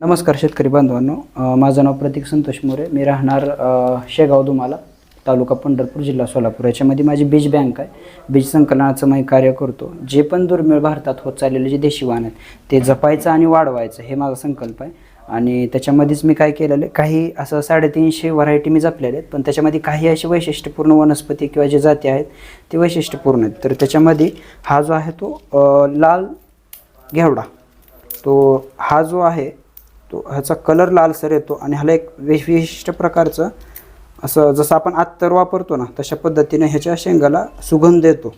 नमस्कार शेतकरी बांधवांनो. माझं नाव प्रतीक संतोष मोरे. मी राहणार शेगाव दुमाला तालुका पंढरपूर जिल्हा सोलापूर. याच्यामध्ये माझी बीज बँक आहे. बीज संकलनाचं मी कार्य करतो. जे पण दुर्मिळ भारतात होत चाललेले जे देशी वाहन आहेत ते जपायचं आणि वाढवायचं हे माझा संकल्प आहे. आणि त्याच्यामध्येच मी काय केलेलं आहे काही असं साडेतीनशे व्हरायटी मी जपलेले आहेत पण त्याच्यामध्ये काही असे वैशिष्ट्यपूर्ण वनस्पती किंवा जे जाती आहेत ते वैशिष्ट्यपूर्ण आहेत. तर त्याच्यामध्ये हा जो आहे तो लाल घेवडा. तो हा जो आहे तो ह्याचा कलर लालसर येतो आणि ह्याला एक विश- विशिष्ट प्रकारचं असं जसं आपण अत्तर वापरतो ना तशा पद्धतीने ह्याच्या शेंगाला सुगंध येतो.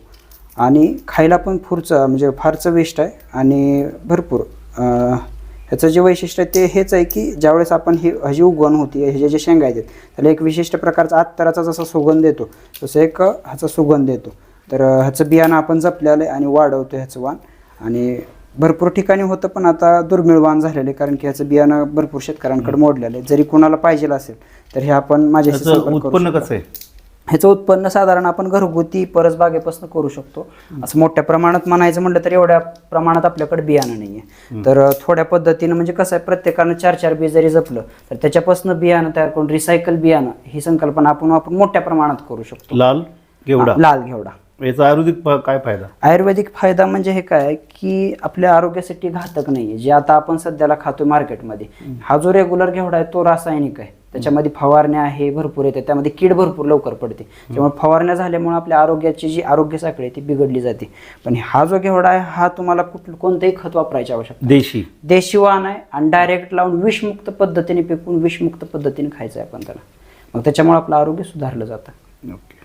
आणि खायला पण फुरचं म्हणजे फार चविष्ट आहे आणि भरपूर. ह्याचं जे वैशिष्ट्य आहे ते हेच आहे की ज्यावेळेस आपण ही ह्याची उगवण होती ह्याचे जे शेंगा आहेत त्याला एक विशिष्ट प्रकारचा अत्तराचा जसा सुगंध येतो तसं एक ह्याचा सुगंध येतो. तर ह्याचं बियाणं आपण जपलेलं आहे आणि वाढवतो ह्याचं वाण. आणि भरपूर ठिकाणी होतं पण आता दुर्मिळ वाण झालेलं आहे कारण की ह्याचं बियाणं भरपूर शेतकऱ्यांकडे मोडलेलं आहे. जरी कोणाला पाहिजे असेल तर हे आपण माझ्याशी उत्पन्न. कसं आहे? ह्याचं उत्पन्न साधारण आपण घरगुती परसबागेपासून करू शकतो. असं मोठ्या प्रमाणात म्हणायचं म्हटलं तर एवढ्या प्रमाणात आपल्याकडे बियाणं नाही आहे तर थोड्या पद्धतीनं म्हणजे कसं आहे प्रत्येकानं चार चार बी जरी जपलं तर त्याच्यापासून बियाणं तयार करून रिसायकल बियाणं ही संकल्पना आपण आपण मोठ्या प्रमाणात करू शकतो. लाल घेवडा. लाल घेवडा. याचा आयुर्वेदिक काय फायदा? आयुर्वेदिक फायदा म्हणजे हे काय की आपल्या आरोग्यासाठी घातक नाही आहे. जे आता आपण सध्याला खातो मार्केटमध्ये हा जो रेग्युलर घेवडा आहे तो रासायनिक आहे. त्याच्यामध्ये फवारण्या आहे भरपूर येते त्यामध्ये कीड भरपूर लवकर पडते. त्यामुळे फवारण्या झाल्यामुळे आपल्या आरोग्याची जी आरोग्य साखळी आहे ती बिघडली जाते. पण हा जो घेवडा आहे हा तुम्हाला कुठ कोणतंही खत वापरायची आवश्यकता देशी. देशी वाहन आहे आणि डायरेक्ट लावून विषमुक्त पद्धतीने पिकवून विषमुक्त पद्धतीने खायचं आहे आपण त्याला. मग त्याच्यामुळे आपलं आरोग्य सुधारलं जातं. ओके.